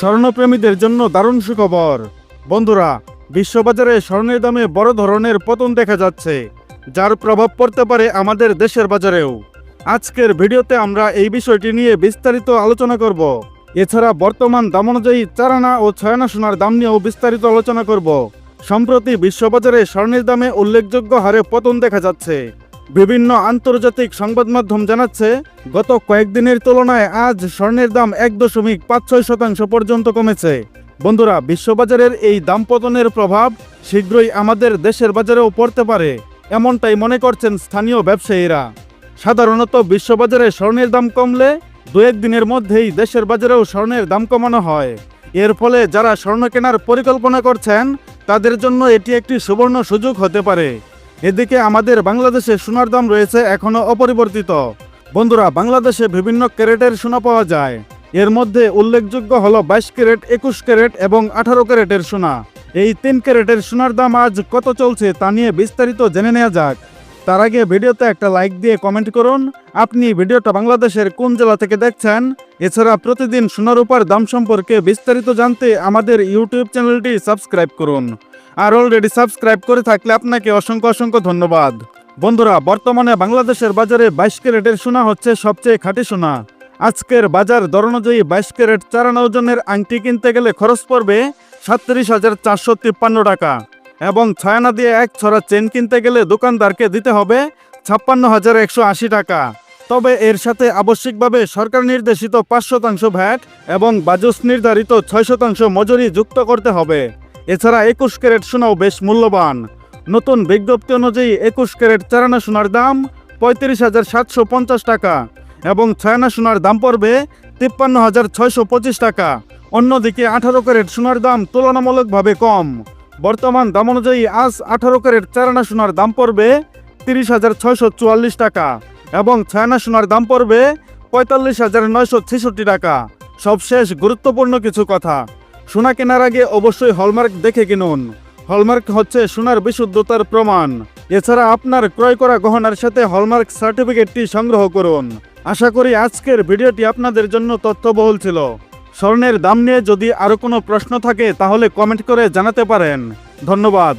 স্বর্ণপ্রেমীদের জন্য দারুণ সুখবর। বন্ধুরা, বিশ্ববাজারে স্বর্ণের দামে বড় ধরনের পতন দেখা যাচ্ছে, যার প্রভাব পড়তে পারে আমাদের দেশের বাজারেও। আজকের ভিডিওতে আমরা এই বিষয়টি নিয়ে বিস্তারিত আলোচনা করব। এছাড়া বর্তমান দাম অনুযায়ী চারানা ও ছয়ানা সোনার দাম নিয়েও বিস্তারিত আলোচনা করব। সম্প্রতি বিশ্ববাজারে স্বর্ণের দামে উল্লেখযোগ্য হারে পতন দেখা যাচ্ছে। বিভিন্ন আন্তর্জাতিক সংবাদ মাধ্যম জানাচ্ছে, গত কয়েকদিনের তুলনায় আজ স্বর্ণের দাম এক দশমিক পাঁচ ছয় শতাংশ পর্যন্ত কমেছে। বন্ধুরা, বিশ্ববাজারের এই দাম পতনের প্রভাব শীঘ্রই আমাদের দেশের বাজারেও পড়তে পারে, এমনটাই মনে করছেন স্থানীয় ব্যবসায়ীরা। সাধারণত বিশ্ববাজারে স্বর্ণের দাম কমলে দু এক দিনের মধ্যেই দেশের বাজারেও স্বর্ণের দাম কমানো হয়। এর ফলে যারা স্বর্ণ কেনার পরিকল্পনা করছেন, তাদের জন্য এটি একটি সুবর্ণ সুযোগ হতে পারে। এদিকে আমাদের বাংলাদেশে সোনার দাম রয়েছে এখনও অপরিবর্তিত। বন্ধুরা, বাংলাদেশে বিভিন্ন ক্যারেটের সোনা পাওয়া যায়। এর মধ্যে উল্লেখযোগ্য হল বাইশ ক্যারেট, একুশ ক্যারেট এবং আঠারো ক্যারেটের সোনা। এই তিন ক্যারেটের সোনার দাম আজ কত চলছে তা নিয়ে বিস্তারিত জেনে নেওয়া যাক। তার আগে ভিডিওতে একটা লাইক দিয়ে কমেন্ট করুন। আপনি ভিডিওটা বাংলাদেশের কোন জেলা থেকে দেখছেন? এছাড়া প্রতিদিন সোনার উপার দাম সম্পর্কে বিস্তারিত জানতে আমাদের ইউটিউব চ্যানেলটি সাবস্ক্রাইব করুন। আর অলরেডি সাবস্ক্রাইব করে থাকলে আপনাকে অসংখ্য অসংখ্য ধন্যবাদ। বন্ধুরা, বর্তমানে বাংলাদেশের বাজারে বাইশ ক্যারেটের সোনা হচ্ছে সবচেয়ে খাঁটি সোনা। আজকের বাজার দর অনুযায়ী বাইশ ক্যারেট চারানা ওজনের আংটি কিনতে গেলে খরচ পড়বে সাতত্রিশ হাজার চারশো তিপ্পান্ন টাকা। এবং ছায়ানা দিয়ে এক ছড়া চেন কিনতে গেলে দোকানদারকে দিতে হবে ছাপ্পান্ন হাজার একশো আশি টাকা। তবে এর সাথে আবশ্যিকভাবে সরকার নির্দেশিত পাঁচ শতাংশ ভ্যাট এবং বাজুস নির্ধারিত ছয় শতাংশ মজুরি যুক্ত করতে হবে। এছাড়া একুশ ক্যারেট সোনাও বেশ মূল্যবান। নতুন বিজ্ঞপ্তি অনুযায়ী একুশ ক্যারেট চারানা সোনার দাম পঁয়ত্রিশ হাজার সাতশো পঞ্চাশ টাকা এবং ছায়ানা সোনার দাম পড়বে তিপ্পান্ন হাজার ছয়শো পঁচিশ টাকা। অন্যদিকে আঠারো ক্যারেট সোনার দাম তুলনামূলকভাবে কম। বর্তমান দাম অনুযায়ী আজ আঠারো ক্যারেট চারানা সোনার দাম পড়বে তিরিশ হাজার ছয়শো চুয়াল্লিশ টাকা এবং ছায়ানা সোনার দাম পড়বে পঁয়তাল্লিশ হাজার নয়শো ছেষট্টি টাকা। সবশেষ গুরুত্বপূর্ণ কিছু কথা। সোনা কেনার আগে অবশ্যই হলমার্ক দেখে কিনুন। হলমার্ক হচ্ছে সোনার বিশুদ্ধতার প্রমাণ। এছাড়া আপনার ক্রয় করা গহনার সাথে হলমার্ক সার্টিফিকেটটি সংগ্রহ করুন। আশা করি আজকের ভিডিওটি আপনাদের জন্য তথ্যবহুল ছিল। স্বর্ণের দাম নিয়ে যদি আরও কোনো প্রশ্ন থাকে তাহলে কমেন্ট করে জানাতে পারেন। ধন্যবাদ।